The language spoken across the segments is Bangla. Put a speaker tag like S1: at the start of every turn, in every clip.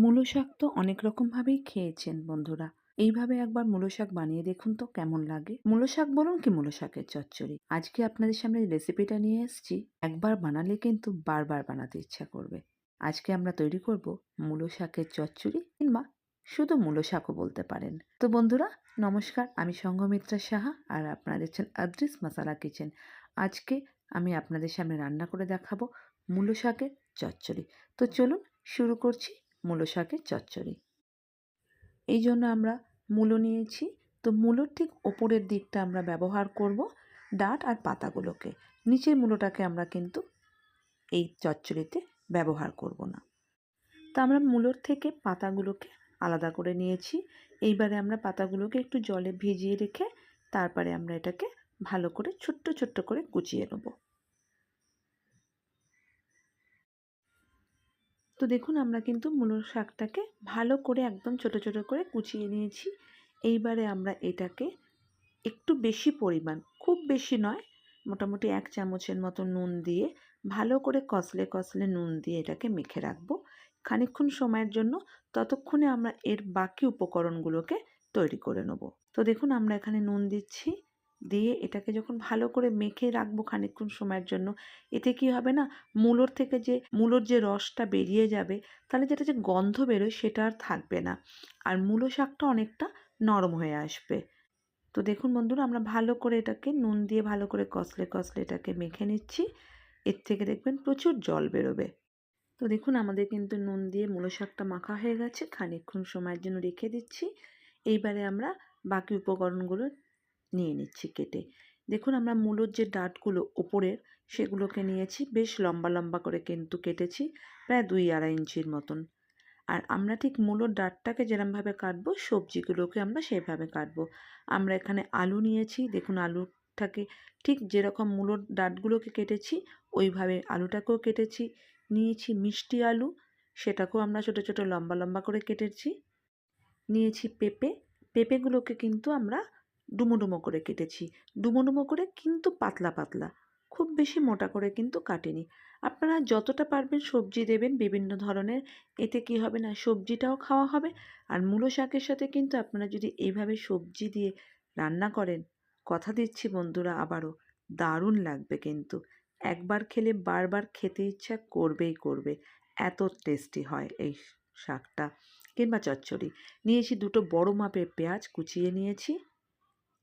S1: মূলো শাক তো অনেক রকমভাবেই খেয়েছেন বন্ধুরা। এইভাবে একবার মূলো শাক বানিয়ে দেখুন তো কেমন লাগে। মূলো শাক বলুন কি মূলো শাকের চচ্চড়ি? আজকে আপনাদের সামনে রেসিপিটা নিয়ে এসেছি। একবার বানালে কিন্তু বারবার বানাতে ইচ্ছা করবে। আজকে আমরা তৈরি করব মূলো শাকের চচ্চড়ি কিংবা শুধু মূলো শাকও বলতে পারেন। তো বন্ধুরা, নমস্কার, আমি সঙ্গমিত্রা সাহা আর আপনারা দেখছেন আদ্রিস মশালা কিচেন। আজকে আমি আপনাদের সামনে রান্না করে দেখাবো মূলো শাকের চচ্চড়ি। তো চলুন শুরু করছি মূলো শাকের চচ্চড়ি। এই জন্য আমরা মূলো নিয়েছি। তো মূলোর ঠিক ওপরের দিকটা আমরা ব্যবহার করব ডাট আর পাতাগুলোকে। নিচের মূলোটাকে আমরা কিন্তু এই চচ্চড়িতে ব্যবহার করব না। তো আমরা মূলোর থেকে পাতাগুলোকে আলাদা করে নিয়েছি। এইবারে আমরা পাতাগুলোকে একটু জলে ভিজিয়ে রেখে তারপরে আমরা এটাকে ভালো করে ছোট্ট ছোট্ট করে কুচিয়ে নেব। তো দেখুন, আমরা কিন্তু মূলোর শাকটাকে ভালো করে একদম ছোট ছোট করে কুচিয়ে নিয়েছি। এইবারে আমরা এটাকে একটু বেশি পরিমাণ, খুব বেশি নয়, মোটামুটি এক চামচের মতো নুন দিয়ে ভালো করে কষলে কষলে নুন দিয়ে এটাকে মেখে রাখব। খানিক্ষণ সময়ের জন্য, ততক্ষণে আমরা এর বাকি উপকরণগুলোকে তৈরি করে নেব। তো দেখুন, আমরা এখানে নুন দিচ্ছি। দিয়ে এটাকে যখন ভালো করে মেখে রাখব খানিকক্ষণ সময়ের জন্য, এতে কি হবে না, মূলোর থেকে যে মূলোর যে রসটা বেরিয়ে যাবে, তাহলে যেটা যে গন্ধ বেরোয় সেটা আর থাকবে না। আর মূলো শাকটা অনেকটা নরম হয়ে আসবে। তো দেখুন বন্ধুরা, আমরা ভালো করে এটাকে নুন দিয়ে ভালো করে কষলে কষলে এটাকে মেখে নিচ্ছি। এর থেকে দেখবেন প্রচুর জল বেরোবে। তো দেখুন, আমাদের কিন্তু নুন দিয়ে মূলো শাকটা মাখা হয়ে গেছে, খানিকক্ষণ সময়ের জন্য রেখে দিচ্ছি। এইবারে আমরা বাকি উপকরণগুলো নিয়ে নিচ্ছি কেটে। দেখুন আমরা মূলোর যে ডাটগুলো ওপরের, সেগুলোকে নিয়েছি, বেশ লম্বা লম্বা করে কিন্তু কেটেছি, প্রায় দুই আড়াই ইঞ্চির মতন। আর আমরা ঠিক মূলোর ডাঁটটাকে যেরমভাবে কাটবো, সবজিগুলোকে আমরা সেভাবে কাটবো। আমরা এখানে আলু নিয়েছি, দেখুন আলুটাকে ঠিক যেরকম মূলোর ডাটগুলোকে কেটেছি, ওইভাবে আলুটাকেও কেটেছি। নিয়েছি মিষ্টি আলু, সেটাকেও আমরা ছোটো ছোটো লম্বা লম্বা করে কেটেছি। নিয়েছি পেঁপে, পেঁপেগুলোকে কিন্তু আমরা ডুমো ডুমো করে কেটেছি। ডুমো ডুমো করে কিন্তু পাতলা পাতলা। খুব বেশি মোটা করে কিন্তু কাটেনি। আপনারা যতটা পারবেন সবজি দেবেন বিভিন্ন ধরনের। এতে কি হবে না, সবজিটাও খাওয়া হবে। আর মূলো শাকের সাথে কিন্তু আপনারা যদি এইভাবে সবজি দিয়ে রান্না করেন, কথা দিচ্ছি বন্ধুরা আবারও, দারুণ লাগবে কিন্তু। একবার খেলে বারবার খেতে ইচ্ছা করবেই করবে। এত টেস্টি হয় এই শাকটা। কিংবা চচ্চড়ি। নিয়েছি দুটো বড় মাপের পেঁয়াজ কুচিয়ে নিয়েছি।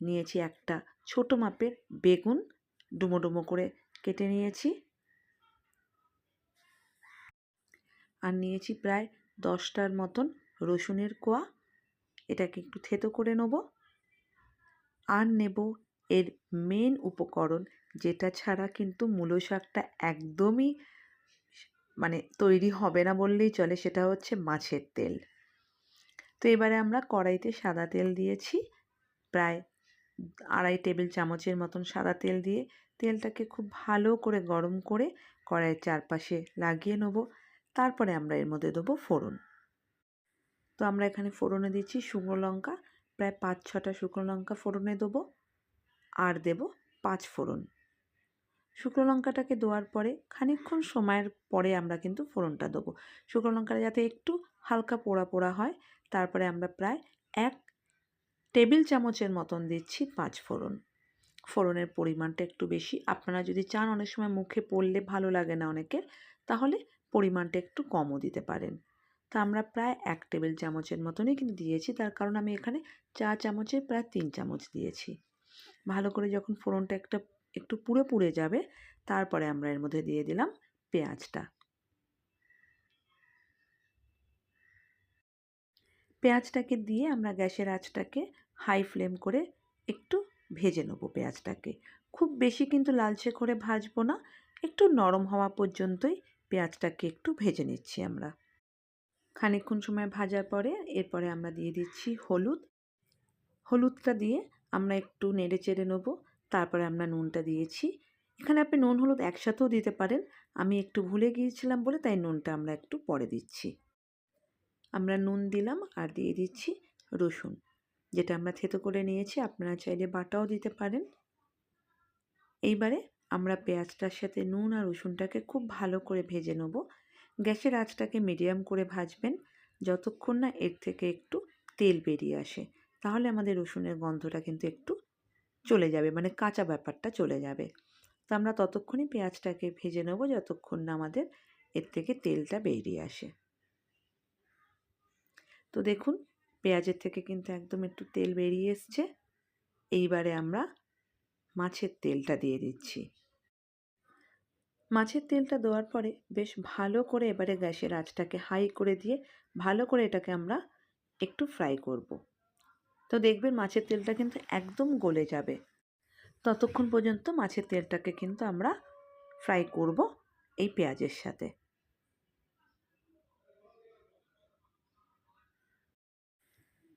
S1: নিয়েছি একটা ছোট মাপের বেগুন। ডুমো ডুমো করে কেটে নিয়েছি। আর নিয়েছি প্রায় দশটার মতন রসুনের কোয়া। এটাকে একটু থেতো করে নেব। আর নেব এর মেন উপকরণ, যেটা ছাড়া কিন্তু মূলো শাকটা একদমই মানে তৈরি হবে না বললেই চলে, সেটা হচ্ছে মাছের তেল। তো এবারে আমরা কড়াইতে সাদা তেল দিয়েছি, প্রায় আড়াই টেবিল চামচের মতন সাদা তেল দিয়ে তেলটাকে খুব ভালো করে গরম করে কড়াইয়ের চারপাশে লাগিয়ে নেব। তারপরে আমরা এর মধ্যে দেবো ফোড়ন। তো আমরা এখানে ফোড়নে দিচ্ছি শুকনো লঙ্কা, প্রায় পাঁচ ছটা শুকনো লঙ্কা ফোড়নে দেবো আর দেব পাঁচ ফোড়ন। শুকনো লঙ্কাটাকে দেওয়ার পরে খানিকক্ষণ সময়ের পরে আমরা কিন্তু ফোড়নটা দেবো। শুকনো লঙ্কাটা যাতে একটু হালকা পোড়া পোড়া হয়, তারপরে আমরা প্রায় এক টেবিল চামচের মতন দিচ্ছি পাঁচ ফোড়ন। ফোড়নের পরিমাণটা একটু বেশি। আপনারা যদি চান অনেক সময় মুখে পড়লে ভালো লাগে না অনেকের, তাহলে পরিমাণটা একটু কমও দিতে পারেন। তা আমরা প্রায় এক টেবিল চামচের মতনই কিন্তু দিয়েছি, তার কারণ আমি এখানে চা চামচের প্রায় তিন চামচ দিয়েছি। ভালো করে যখন ফোড়নটা একটা, একটু পুড়ে পুড়ে যাবে, তারপরে আমরা এর মধ্যে দিয়ে দিলাম পেঁয়াজটা। পেঁয়াজটাকে দিয়ে আমরা গ্যাসের আঁচটাকে হাই ফ্লেম করে একটু ভেজে নেব পেঁয়াজটাকে। খুব বেশি কিন্তু লালচে করে ভাজবো না, একটু নরম হওয়া পর্যন্তই পেঁয়াজটাকে একটু ভেজে নিচ্ছি আমরা। খানিকক্ষণ সময় ভাজার পরে এরপরে আমরা দিয়ে দিচ্ছি হলুদ। হলুদটা দিয়ে আমরা একটু নেড়ে চেড়ে নেব, তারপরে আমরা নুনটা দিয়েছি। এখানে আপনি নুন হলুদ একসাথেও দিতে পারেন, আমি একটু ভুলে গিয়েছিলাম বলে তাই নুনটা আমরা একটু পরে দিচ্ছি। আমরা নুন দিলাম আর দিয়ে দিচ্ছি রসুন। যেটা আমরা থেতো করে নিয়েছি, আপনারা চাইলে বাটাও দিতে পারেন। এইবারে আমরা পেঁয়াজটার সাথে নুন আর রসুনটাকে খুব ভালো করে ভেজে নেব। গ্যাসের আঁচটাকে মিডিয়াম করে ভাজবেন, যতক্ষণ না এর থেকে একটু তেল বেরিয়ে আসে। তাহলে আমাদের রসুনের গন্ধটা কিন্তু একটু চলে যাবে মানে কাঁচা ব্যাপারটা চলে যাবে। তো আমরা ততক্ষণই পেঁয়াজটাকে ভেজে নেব, যতক্ষণ না আমাদের এর থেকে তেলটা বেরিয়ে আসে। তো দেখুন পেঁয়াজের থেকে কিন্তু একদম একটু তেল বেরিয়ে এসছে। এইবারে আমরা মাছের তেলটা দিয়ে দিচ্ছি। মাছের তেলটা দেওয়ার পরে বেশ ভালো করে এবারে গ্যাসের আঁচটাকে হাই করে দিয়ে ভালো করে এটাকে আমরা একটু ফ্রাই করব। তো দেখবেন মাছের তেলটা কিন্তু একদম গলে যাবে। ততক্ষণ পর্যন্ত মাছের তেলটাকে কিন্তু আমরা ফ্রাই করব এই পেঁয়াজের সাথে।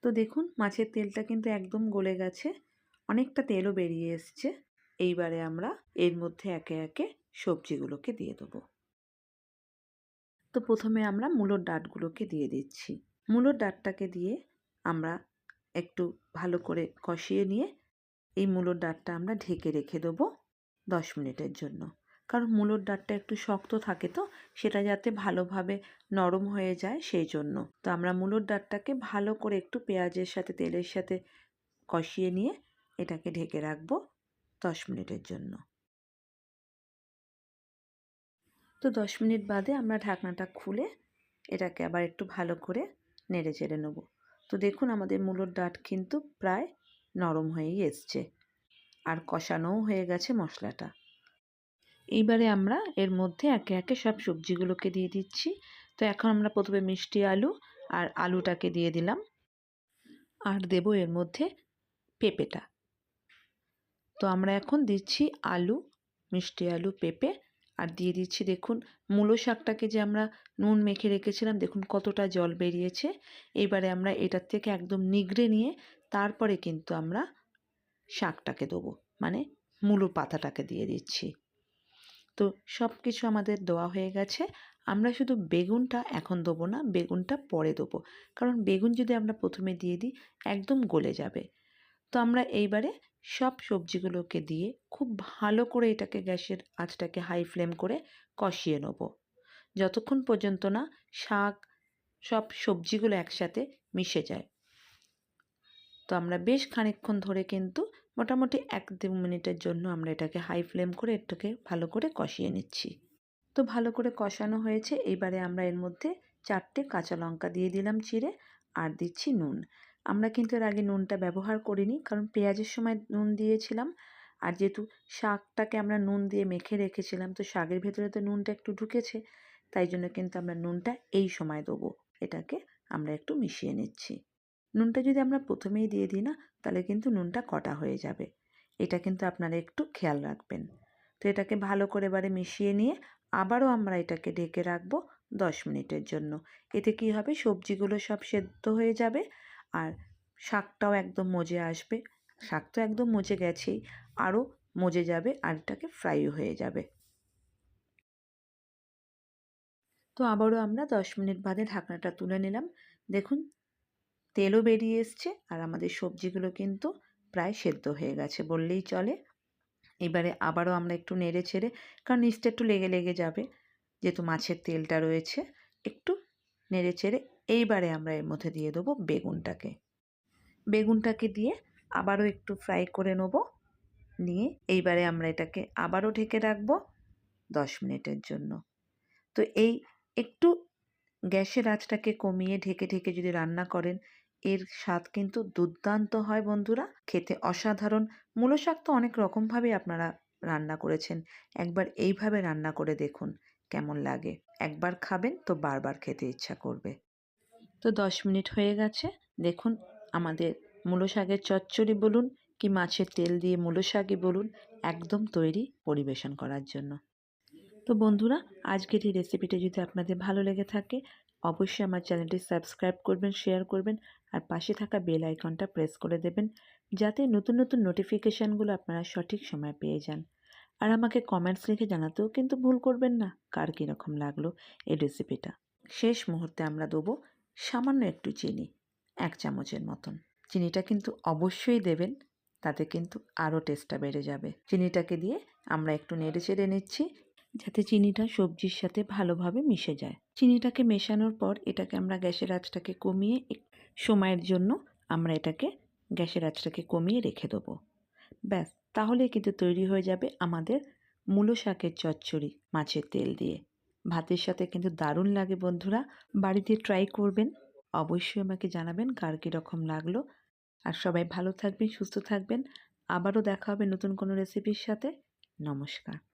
S1: তো দেখুন, মাছের তেলটা কিন্তু একদম গলে গেছে। অনেকটা তেলও বেরিয়ে এসছে। এইবারে আমরা এর মধ্যে একে একে সবজিগুলোকে দিয়ে দেবো। তো প্রথমে আমরা মূলোর ডাঁটগুলোকে দিয়ে দিচ্ছি। মূলোর ডাঁটটাকে দিয়ে আমরা একটু ভালো করে কষিয়ে নিয়ে এই মূলোর ডাঁটটা আমরা ঢেকে রেখে দেবো দশ মিনিটের জন্য। কারণ মূলোর ডাঁটটা একটু শক্ত থাকে তো, সেটা যাতে ভালোভাবে নরম হয়ে যায় সেই জন্য। তো আমরা মূলোর ডাঁটটাকে ভালো করে একটু পেঁয়াজের সাথে, তেলের সাথে কষিয়ে নিয়ে এটাকে ঢেকে রাখব দশ মিনিটের জন্য। তো দশ মিনিট বাদে আমরা ঢাকনাটা খুলে এটাকে আবার একটু ভালো করে নেড়ে চেড়ে নেব। তো দেখুন আমাদের মূলোর ডাঁট কিন্তু প্রায় নরম হয়েই এসছে। আর কষানোও হয়ে গেছে মশলাটা। এইবারে আমরা এর মধ্যে একে একে সব সবজিগুলোকে দিয়ে দিচ্ছি। তো এখন আমরা প্রথমে মিষ্টি আলু আর আলুটাকে দিয়ে দিলাম। আর দেব এর মধ্যে পেঁপেটা। তো আমরা এখন দিচ্ছি আলু, মিষ্টি আলু, পেঁপে। আর দিয়ে দিচ্ছি দেখুন, মূলো শাকটাকে যে আমরা নুন মেখে রেখেছিলাম, দেখুন কতটা জল বেরিয়েছে। এবারে আমরা এটার থেকে একদম নিগড়ে নিয়ে তারপরে কিন্তু আমরা শাকটাকে দেবো। মানে মূলো পাতাটাকে দিয়ে দিচ্ছি। তো সব কিছু আমাদের দেওয়া হয়ে গেছে। আমরা শুধু বেগুনটা এখন দেবো না, বেগুনটা পরে দেবো। কারণ বেগুন যদি আমরা প্রথমে দিয়ে দিই, একদম গলে যাবে। তো আমরা এইবারে সব সবজিগুলোকে দিয়ে খুব ভালো করে এটাকে গ্যাসের আঁচটাকে হাই ফ্লেম করে কষিয়ে নেব। যতক্ষণ পর্যন্ত না শাক, সব সবজিগুলো একসাথে মিশে যায়। তো আমরা বেশ খানিকক্ষণ ধরে কিন্তু মোটামুটি এক দু মিনিটের জন্য আমরা এটাকে হাই ফ্লেম করে এটাকে ভালো করে কষিয়ে নিচ্ছি। তো ভালো করে কষানো হয়েছে, এবারে আমরা এর মধ্যে চারটে কাঁচা লঙ্কা দিয়ে দিলাম চিড়ে আর দিচ্ছি নুন। আমরা কিন্তু এর আগে নুনটা ব্যবহার করিনি, কারণ পেঁয়াজের সময় নুন দিয়েছিলাম আর যেহেতু শাকটাকে আমরা নুন দিয়ে মেখে রেখেছিলাম, তো শাকের ভেতরে তো নুনটা একটু ঢুকেছে, তাই জন্য কিন্তু আমরা নুনটা এই সময় দেবো। এটাকে আমরা একটু মিশিয়ে নিচ্ছি। নুনটা যদি আমরা প্রথমেই দিয়ে দিই না তাহলে কিন্তু নুনটা কটা হয়ে যাবে। এটা কিন্তু আপনারা একটু খেয়াল রাখবেন। তো এটাকে ভালো করে এবারে মিশিয়ে নিয়ে আবারও আমরা এটাকে ঢেকে রাখব দশ মিনিটের জন্য। এতে কি হবে? সবজিগুলো সব সেদ্ধ হয়ে যাবে আর শাকটাও একদম মজে আসবে। শাক তো একদম মজে গেছেই, আরও মজে যাবে আর এটাকে ফ্রাইও হয়ে যাবে। তো আবারও আমরা দশ মিনিট বাদে ঢাকনাটা তুলে নিলাম। দেখুন তেলও বেরিয়ে এসছে আর আমাদের সবজিগুলো কিন্তু প্রায় সেদ্ধ হয়ে গেছে বললেই চলে। এবারে আবারও আমরা একটু নেড়ে ছেড়ে কারণ নিচটা একটু লেগে লেগে যাবে, যেহেতু মাছের তেলটা রয়েছে, একটু নেড়ে চেড়ে এইবারে আমরা এর মধ্যে দিয়ে দেবো বেগুনটাকে। বেগুনটাকে দিয়ে আবারও একটু ফ্রাই করে নেব। নিয়ে এইবারে আমরা এটাকে আবারও ঢেকে রাখব দশ মিনিটের জন্য। তো এই একটু গ্যাসের আঁচটাকে কমিয়ে ঢেকে ঢেকে যদি রান্না করেন এর স্বাদ কিন্তু দুর্দান্ত হয় বন্ধুরা। খেতে অসাধারণ। মূলো শাক তো অনেক রকমভাবে আপনারা রান্না করেছেন। একবার এইভাবে রান্না করে দেখুন কেমন লাগে। একবার খাবেন তো বারবার খেতে ইচ্ছা করবে। তো দশ মিনিট হয়ে গেছে। দেখুন আমাদের মূলো শাকের চচ্চড়ি বলুন কি মাছের তেল দিয়ে মূলো শাকই বলুন একদম তৈরি পরিবেশন করার জন্য। তো বন্ধুরা, আজকের এই রেসিপিটা যদি আপনাদের ভালো লেগে থাকে অবশ্যই আমার চ্যানেলটি সাবস্ক্রাইব করবেন, শেয়ার করবেন আর পাশে থাকা বেল আইকনটা প্রেস করে দেবেন যাতে নতুন নতুন নোটিফিকেশানগুলো আপনারা সঠিক সময় পেয়ে যান। আর আমাকে কমেন্টস লিখে জানাতেও কিন্তু ভুল করবেন না, কার কীরকম লাগল এই রেসিপিটা। শেষ মুহূর্তে আমরা দেবো সামান্য একটু চিনি, এক চামচের মতন। চিনিটা কিন্তু অবশ্যই দেবেন, তাতে কিন্তু আরও টেস্টটা বেড়ে যাবে। চিনিটাকে দিয়ে আমরা একটু নেড়ে চেড়ে নিচ্ছি যাতে চিনিটা সবজির সাথে ভালোভাবে মিশে যায়। চিনিটাকে মেশানোর পর এটাকে আমরা গ্যাসের আঁচটাকে কমিয়ে সময়ের জন্য আমরা এটাকে গ্যাসের আঁচটাকে কমিয়ে রেখে দেবো। ব্যাস, তাহলে কিন্তু তৈরি হয়ে যাবে আমাদের মূলো শাকের চচ্চড়ি মাছের তেল দিয়ে। ভাতের সাথে কিন্তু দারুণ লাগে বন্ধুরা, বাড়িতে ট্রাই করবেন, অবশ্যই আমাকে জানাবেন কার কীরকম লাগল। আর সবাই ভালো থাকবেন, সুস্থ থাকবেন, আবারও দেখা হবে নতুন কোনো রেসিপির সাথে। নমস্কার।